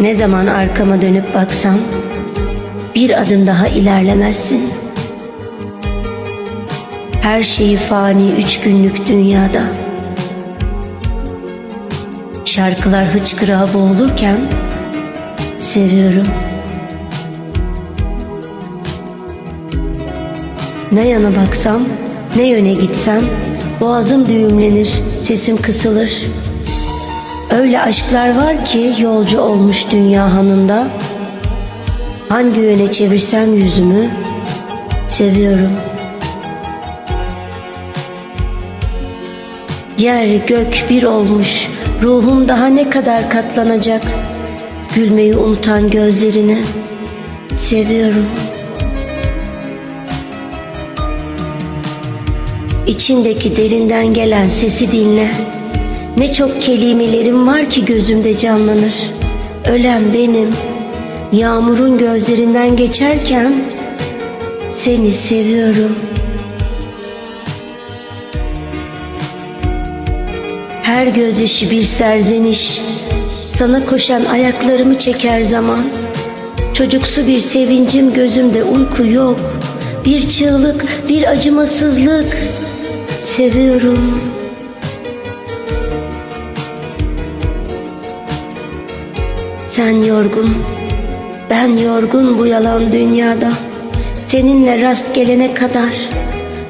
Ne zaman arkama dönüp baksam bir adım daha ilerlemezsin. Her şeyi fani üç günlük dünyada. Şarkılar hıçkırığa boğulurken seviyorum. Ne yana baksam, ne yöne gitsem boğazım düğümlenir, sesim kısılır. Öyle aşklar var ki yolcu olmuş dünya hanında. Hangi yöne çevirsem yüzümü seviyorum. Yer gök bir olmuş, ruhum daha ne kadar katlanacak. Gülmeyi unutan gözlerini seviyorum. İçindeki derinden gelen sesi dinle. Ne çok kelimelerim var ki gözümde canlanır. Ölen benim. Yağmurun gözlerinden geçerken seni seviyorum. Her gözyaşı bir serzeniş. Sana koşan ayaklarımı çeker zaman. Çocuksu bir sevincim gözümde uyku yok. Bir çığlık, bir acımasızlık. Seviyorum. Sen yorgun, ben yorgun bu yalan dünyada. Seninle rast gelene kadar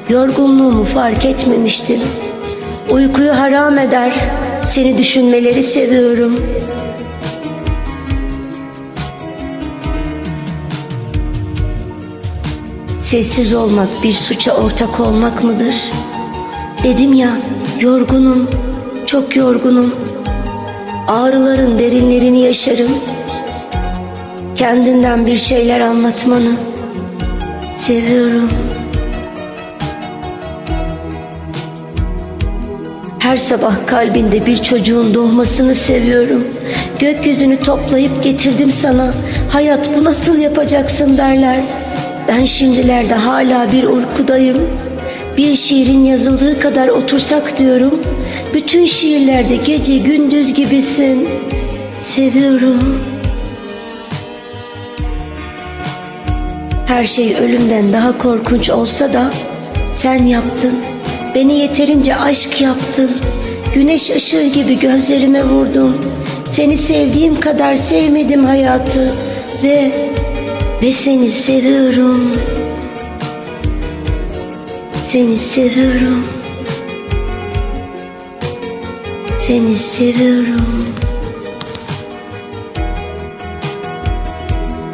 yorgunluğumu fark etmemiştim. Uykuyu haram eder, seni düşünmeleri seviyorum. Sessiz olmak bir suça ortak olmak mıdır? Dedim ya, yorgunum, çok yorgunum. Ağrıların derinlerini yaşarım. Kendinden bir şeyler anlatmanı seviyorum. Her sabah kalbinde bir çocuğun doğmasını seviyorum. Gökyüzünü toplayıp getirdim sana. Hayat bu nasıl yapacaksın derler. Ben şimdilerde hala bir uykudayım. Bir şiirin yazıldığı kadar otursak diyorum. Bütün şiirlerde gece gündüz gibisin. Seviyorum. Her şey ölümden daha korkunç olsa da sen yaptın. Beni yeterince aşk yaptın. Güneş ışığı gibi gözlerime vurdun. Seni sevdiğim kadar sevmedim hayatı ve ve seni seviyorum. Seni seviyorum. Seni seviyorum.